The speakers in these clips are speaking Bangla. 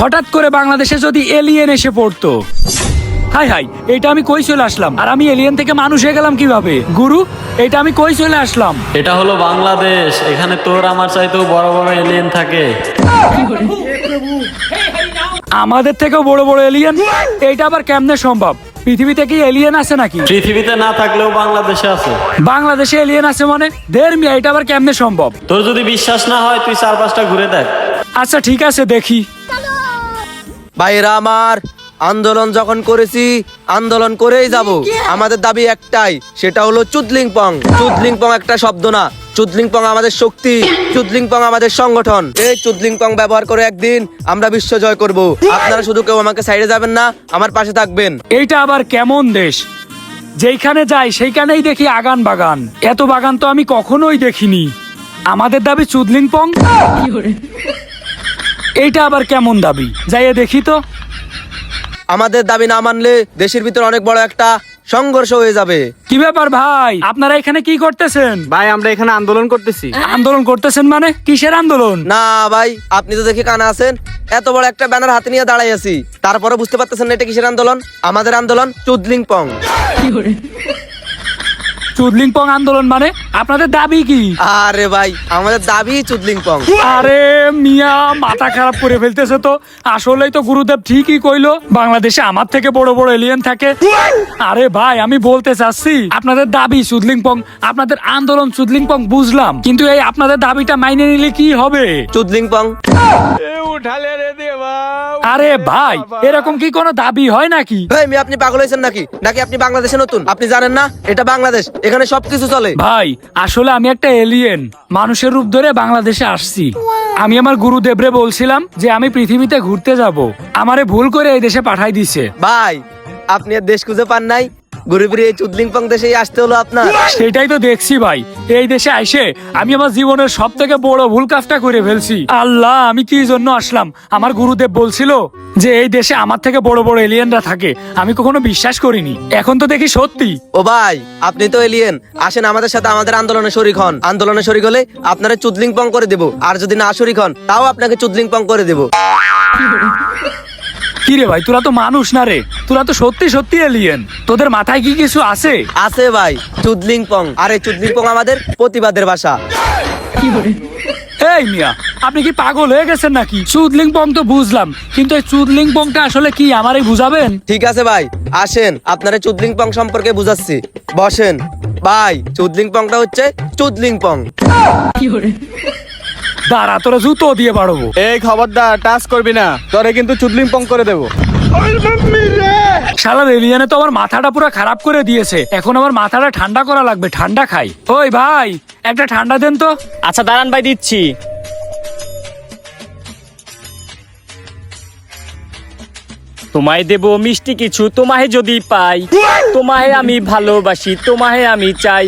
হঠাৎ করে বাংলাদেশে যদি এলিয়েন এসে পড়তো। হাই হাই এটা আমি কই চলে আসলাম? আর আমি এলিয়েন থেকে মানুষ হয়ে গেলাম কীভাবে? গুরু এটা আমি কই চলে আসলাম? এটা হলো বাংলাদেশ। এখানে তোর আমার চাইতেও বড় বড় এলিয়েন থাকে। আমাদের থেকেও বড় বড় এলিয়েন এটা আবার কেমনে সম্ভব? পৃথিবীতে কি এলিয়েন আছে নাকি? পৃথিবীতে না থাকলেও বাংলাদেশে আছে। বাংলাদেশে এলিয়েন আছে মানে? দের মিয়া এটা আবার কেমনে সম্ভব? তোর যদি বিশ্বাস না হয় তুই চার পাঁচটা ঘুরে দেখ। আচ্ছা ঠিক আছে দেখি। ভাইরা আমার আন্দোলন যখন করেছি আন্দোলন করেই যাব। আমাদের দাবি একটাই সেটা হলো চুদলিং পং চুদলিং পং একটা শব্দ না। চুদলিং পং আমাদের শক্তি চুদলিং পং আমাদের সংগঠন। এই চুদলিং পং ব্যবহার করে একদিন আমরা বিশ্ব জয় করব। আপনারা শুধু কেউ আমাকে সাইডে যাবেন না আমার পাশে থাকবেন। এইটা আবার কেমন দেশ? যেইখানে যাই সেইখানেই দেখি আগান বাগান। এত বাগান তো আমি কখনোই দেখিনি। আমাদের দাবি চুদলিং পং এইটা আবার কেমন দাবি? যাইয়ে দেখি তো। আমাদের দাবি না মানলে দেশের ভিতর অনেক বড় একটা সংঘর্ষ হয়ে যাবে। কি ব্যাপার ভাই? আপনারা এখানে কি করতেছেন? ভাই আমরা এখানে আন্দোলন করতেছি। আন্দোলন করতেছেন মানে? কিসের আন্দোলন? না ভাই আপনি তো দেখে কানা আছেন। এত বড় একটা ব্যানার হাতে নিয়ে দাঁড়াই আছি। তারপরে বুঝতে পারতেছেন না এটা কিসের আন্দোলন? আমাদের আন্দোলন চুদলিং পং। চুদলিং পং আন্দোলন মানে? আপনাদের দাবি কি? আরে ভাই আমাদের দাবি চুদলিং পং আরে মিয়া মাথা খারাপ করে ফেলতেছে তো। আসলেই তো গুরুদেব ঠিকই কইলো বাংলাদেশে আমার থেকে বড় বড় এলিয়েন থাকে। আরে ভাই আমি বলতে চাচ্ছি আপনাদের দাবি সুদলিং পং আপনাদের আন্দোলন সুদলিং পং বুঝলাম কিন্তু এই আপনাদের দাবিটা মাইনে নিলে কি হবে? আরে ভাই এরকম কি কোনো দাবি হয় নাকি? ভাই মি আপনি পাগল হয়েছেন নাকি? নাকি আপনি বাংলাদেশে নতুন? আপনি জানেন না? এটা বাংলাদেশ। এখানে সবকিছু চলে। ভাই আসলে আমি একটা এলিয়েন মানুষের রূপ ধরে বাংলাদেশে আসছি। আমি আমার গুরুদেবরে বলছিলাম যে আমি পৃথিবীতে ঘুরতে যাব। আমারে ভুল করে এই দেশে পাঠাই দিছে। ভাই আপনি আর দেশ খুঁজে পান নাই? ঘুরে ফিরে এই চুদলিং পং দেশেই আসতে হলো আপনার। সেটাই তো দেখছি ভাই। এই দেশে আইসে আমি আমার জীবনের সব থেকে বড় ভুল কাজটা করে ফেলছি। আল্লাহ আমি কি জন্য আসলাম? আমার গুরুদেব বলছিল যে এই দেশে আমার থেকে বড় বড় এলিয়েনরা থাকে। আমি কখনো বিশ্বাস করিনি। এখন তো দেখি সত্যি। ও ভাই আপনি তো এলিয়েন। আসেন আমাদের সাথে আমাদের আন্দোলনে শরিক হন। আন্দোলনে শরিক হলে আপনারা চুদলিং পং করে দেব। আর যদি না শরিক হন তাও আপনাকে চুদলিং পং করে দেব। কি রে ভাই তোরা তো মানুষ না রে? তোরা তো সত্যি সত্যি এলিয়েন তোদের মাথায় কি কিছু আছে? আছে ভাই চুদলিং পং আর চুদলিং পং আমাদের প্রতিবাদের ভাষা। এই মিয়া আপনি কি পাগল হয়ে গেছেন নাকি? চুদলিং পং তো বুঝলাম কিন্তু এই চুদলিং পংটা আসলে কি আমারই বুঝাবেন? ঠিক আছে ভাই আসেন আপনারা চুদলিং পং সম্পর্কে বুঝাচ্ছি। বসেন। ভাই চুদলিং পংটা হচ্ছে চুদলিং পং দাঁড়া তোরা জুতো দিয়ে বাড়বো। এই খবরদার টাচ করবি না। তোরে কিন্তু চুদলিং পং করে দেবো। শালার এলিয়ানে তো আমার মাথাটা পুরো খারাপ করে দিয়েছে। এখন আমার মাথাটা ঠান্ডা করা লাগবে ঠান্ডা খাই। ওই ভাই একটা ঠান্ডা দেন তো। আচ্ছা দাঁড়ান ভাই দিচ্ছি। তোমায় দেব মিষ্টি কিছু তোমাহে যদি পাই তোমাহে আমি ভালোবাসি তোমাহে আমি চাই।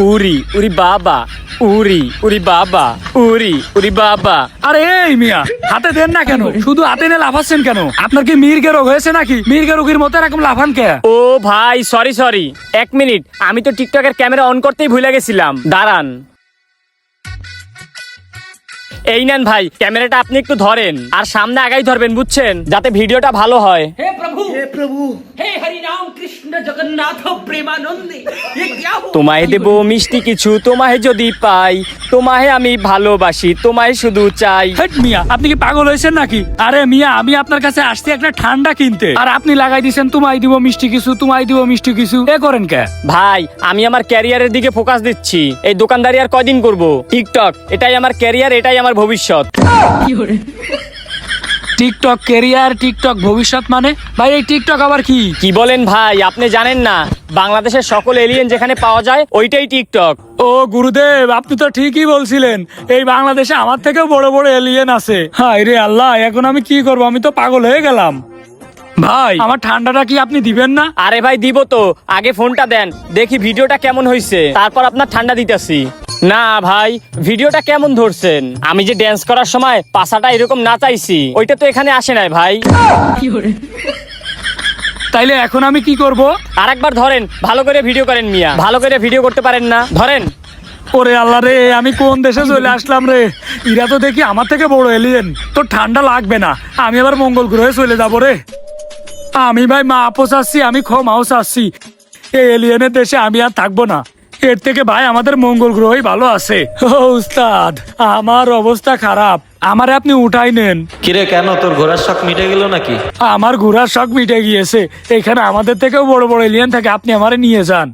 উরি উরি বাবা উরি উরি বাবা উরি উরি বাবা। আরে এই মিয়া হাতে দেন না কেন? শুধু হাতে নিয়ে লাফাচ্ছেন কেন? আপনার কি মির্গে রোগ হয়েছে নাকি? মির্গে রোগীর মতো এরকম লাফান কে? ও ভাই সরি সরি এক মিনিট আমি তো টিকটকের ক্যামেরা অন করতেই ভুলে গেছিলাম। দাঁড়ান। এই নেন ভাই ক্যামেরাটা আপনি একটু ধরেন। আর সামনে আগাই ধরবেন বুঝছেন? যাতে ভিডিওটা ভালো হয়। হে প্রভু! হে প্রভু! হে হরি রাম কৃষ্ণ জগন্নাথ প্রেমানন্দে তোমায় দেব মিষ্টি কিছু তোমায় যদি পাই তোমায় আমি ভালোবাসি তোমায় শুধু চাই। হেট মিয়া আপনি কি পাগল হয়েছেন নাকি? আরে মিয়া আমি আপনার কাছে আসছি একটা ঠান্ডা কিনতে। আর আপনি লাগাই দিছেন তোমায় দিব মিষ্টি কিছু তোমায় দিব মিষ্টি কিছু। এ করেন কে? ভাই আমি আমার ক্যারিয়ারের দিকে ফোকাস দিচ্ছি। এই দোকানদারি আর কয়দিন করব? টিকটক এটাই আমার ক্যারিয়ার এটাই আমার ভবিষ্যৎ। টিকটক কেরিয়ার টিকটক ভবিষ্যৎ মানে? ভাই এই টিকটক আবার কি? কি বলেন ভাই আপনি জানেন না? বাংলাদেশের সকল এলিয়েন যেখানে পাওয়া যায় ওইটাই টিকটক। ও গুরুদেব আপনি তো ঠিকই বলছিলেন। এই বাংলাদেশে আমার থেকেও বড় বড় এলিয়েন আছে। হাই রে আল্লাহ এখন আমি কি করব? আমি তো পাগল হয়ে গেলাম। ভাই আমার ঠান্ডাটা কি আপনি দিবেন না? আরে ভাই দিব তো। আগে ফোনটা দেন দেখি ভিডিওটা কেমন হয়েছে তারপর আপনার ঠান্ডা দিতেছি। না ভাই ভিডিওটা কেমন ধরছেন? আমি যে ড্যান্স করার সময় পাশাটা এরকম নাচাইছি ওইটা তো এখানে আসে নাই ভাই। তাইলে এখন আমি কি করব? আরেকবার ধরেন ভালো করে ভিডিও করেন মিয়া। ভালো করে ভিডিও করতে পারেন না। ধরেন। ওরে আল্লাহ রে আমি কোন দেশে চলে আসলাম রে? ইরা তো দেখি আমার থেকে বড় এলিয়েন তো ঠান্ডা লাগবে না। আমি আবার মঙ্গল গ্রহে চলে যাব রে। আমি ভাই মা আপো চাচ্ছি আমি ক্ষমাও চাচ্ছি। এই এলিয়েনের দেশে আমি আর থাকব না। এর থেকে ভাই আমাদের মঙ্গল গ্রহই ভালো আছে। ও উস্তাদ আমার অবস্থা খারাপ। আমারে আপনি উঠাই নেন। কিরে কেন? তোর ঘোড়ার শখ মিটে গেল নাকি? আমার ঘোরার শখ মিটে গিয়েছে। এখানে আমাদের থেকেও বড় বড় এলিয়ান থাকে আপনি আমারে নিয়ে যান।